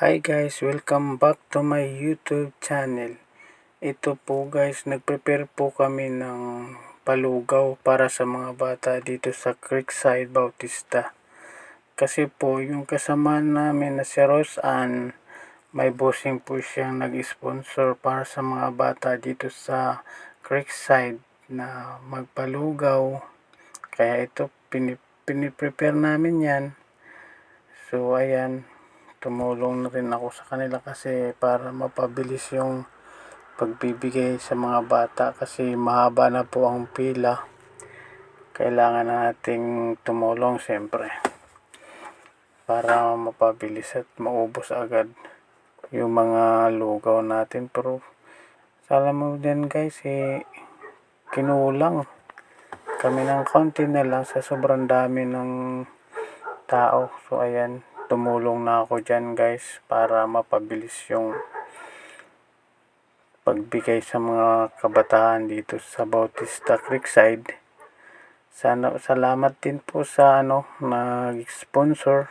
Hi guys, welcome back to my YouTube channel. Ito po guys, nagprepare po kami ng palugaw para sa mga bata dito sa Creekside Bautista. Kasi po, yung kasama namin na si Rose Ann, may bossing po siyang nag-sponsor para sa mga bata dito sa Creekside na magpalugaw. Kaya ito, pinip piniprepare namin yan. So, ayan, tumulong na rin ako sa kanila kasi para mapabilis yung pagbibigay sa mga bata kasi mahaba na po ang pila. Kailangan nating tumulong siyempre para mapabilis at maubos agad yung mga lugaw natin. Pero, alam mo din guys, eh, kinulang kami ng konti na lang sa sobrang dami ng tao. So, ayan, tumulong na ako dyan guys para mapabilis yung pagbigay sa mga kabataan dito sa Bautista Creekside. Sana, salamat din po sa ano, nag-sponsor.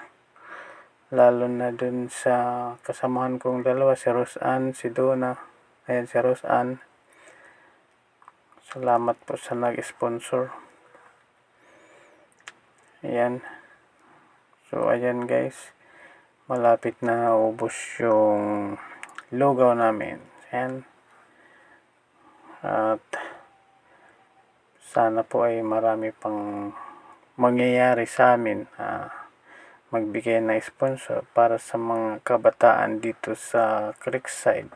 Lalo na dun sa kasamahan kong dalawa, si Rose Ann, si Donna. Ayan, si Rose Ann. Salamat po sa nag-sponsor. Ayan. So, ayan guys. Malapit na ubos yung lugaw namin. Ayan. At sana po ay marami pang mangyayari sa amin na magbigay ng sponsor para sa mga kabataan dito sa Creekside.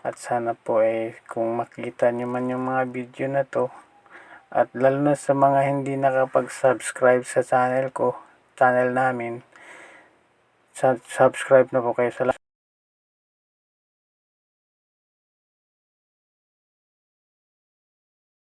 At sana po ay kung makita nyo man yung mga video na to at lalo na sa mga hindi nakapag-subscribe sa channel ko, channel namin, sub- subscribe na po kayo. Sa